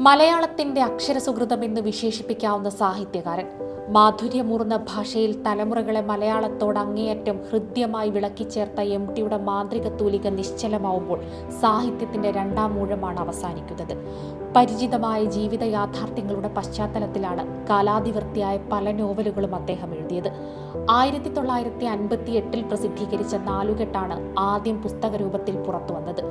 മലയാളത്തിന്റെ അക്ഷരസുഹൃതം എന്ന് വിശേഷിപ്പിക്കാവുന്ന സാഹിത്യകാരൻ. മാധുര്യമൂർന്ന ഭാഷയിൽ തലമുറകളെ മലയാളത്തോട് അങ്ങേയറ്റം ഹൃദ്യമായി വിളക്കിച്ചേർത്ത എം ടിയുടെ മാന്ത്രിക തൂലിക നിശ്ചലമാവുമ്പോൾ സാഹിത്യത്തിന്റെ രണ്ടാം മൂഴമാണ് അവസാനിക്കുന്നത്. പരിചിതമായ ജീവിത യാഥാർത്ഥ്യങ്ങളുടെ പശ്ചാത്തലത്തിലാണ് കാലാതിവൃത്തിയായ പല നോവലുകളും അദ്ദേഹം എഴുതിയത്. ആയിരത്തി തൊള്ളായിരത്തി അൻപത്തി എട്ടിൽ പ്രസിദ്ധീകരിച്ച നാലുകെട്ടാണ് ആദ്യം പുസ്തക രൂപത്തിൽ പുറത്തു വന്നത്.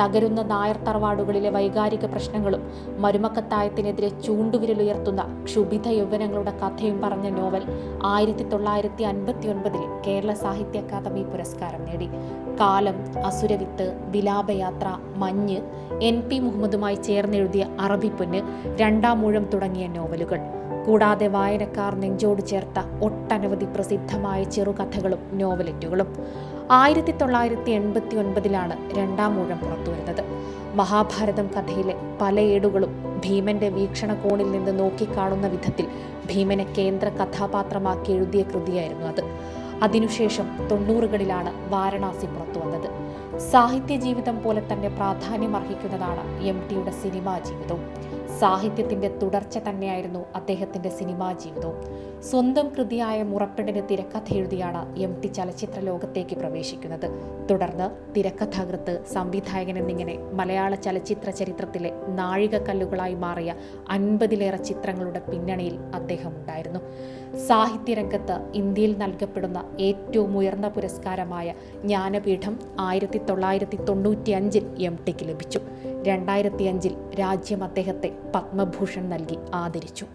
തകരുന്ന നായർ തറവാടുകളിലെ വൈകാരിക പ്രശ്നങ്ങളും മരുമക്കത്തായത്തിനെതിരെ ചൂണ്ടുവിരലുയർത്തുന്ന ക്ഷുഭിത യൗവനങ്ങളുടെ കഥയും പറഞ്ഞ നോവൽ ആയിരത്തി തൊള്ളായിരത്തി അൻപത്തി ഒൻപതിൽ കേരള സാഹിത്യ അക്കാദമി പുരസ്കാരം നേടി. കാലം അസുരവിത്ത് വിലാപയാത്ര മഞ്ഞ് എൻ പി മുഹമ്മദുമായി ചേർന്നെഴുതിയ അറബിപ്പൊന്ന് രണ്ടാം മൂഴം തുടങ്ങിയ നോവലുകൾ. കൂടാതെ വായനക്കാർ നെഞ്ചോട് ചേർത്ത ഒട്ടനവധി പ്രസിദ്ധമായ ചെറുകഥകളും നോവലറ്റുകളും. ആയിരത്തി തൊള്ളായിരത്തി എൺപത്തി ഒൻപതിലാണ് രണ്ടാം മൂഴം പുറത്തുവരുന്നത്. മഹാഭാരതം കഥയിലെ പല ഏടുകളും ഭീമന്റെ വീക്ഷണകോണിൽ നിന്ന് നോക്കിക്കാണുന്ന വിധത്തിൽ ഭീമനെ കേന്ദ്ര കഥാപാത്രമാക്കി എഴുതിയ കൃതിയായിരുന്നു അത്. അതിനുശേഷം തൊണ്ണൂറുകളിലാണ് വാരണാസി പുറത്തു വന്നത്. സാഹിത്യ ജീവിതം പോലെ തന്നെ പ്രാധാന്യം അർഹിക്കുന്നതാണ് എം ടിയുടെ സിനിമാ ജീവിതവും. സാഹിത്യത്തിന്റെ തുടർച്ച തന്നെയായിരുന്നു അദ്ദേഹത്തിന്റെ സിനിമാ ജീവിതവും. സ്വന്തം കൃതിയായ മുറപ്പെടിന് തിരക്കഥ എഴുതിയാണ് എം ടി ചലച്ചിത്ര ലോകത്തേക്ക് പ്രവേശിക്കുന്നത്. തുടർന്ന് തിരക്കഥാകൃത്ത് സംവിധായകൻ എന്നിങ്ങനെ മലയാള ചലച്ചിത്ര ചരിത്രത്തിലെ നാഴികക്കല്ലുകളായി മാറിയ അൻപതിലേറെ ചിത്രങ്ങളുടെ പിന്നണിയിൽ അദ്ദേഹം ഉണ്ടായിരുന്നു. സാഹിത്യരംഗത്ത് ഇന്ത്യയിൽ നൽകപ്പെടുന്ന ഏറ്റവും ഉയർന്ന പുരസ്കാരമായ ജ്ഞാനപീഠം ആയിരത്തി തൊള്ളായിരത്തി തൊണ്ണൂറ്റി അഞ്ചിൽ എം ടിക്ക് ലഭിച്ചു. രണ്ടായിരത്തി അഞ്ചിൽ രാജ്യം അദ്ദേഹത്തെ പത്മഭൂഷൺ നൽകി ആദരിച്ചു.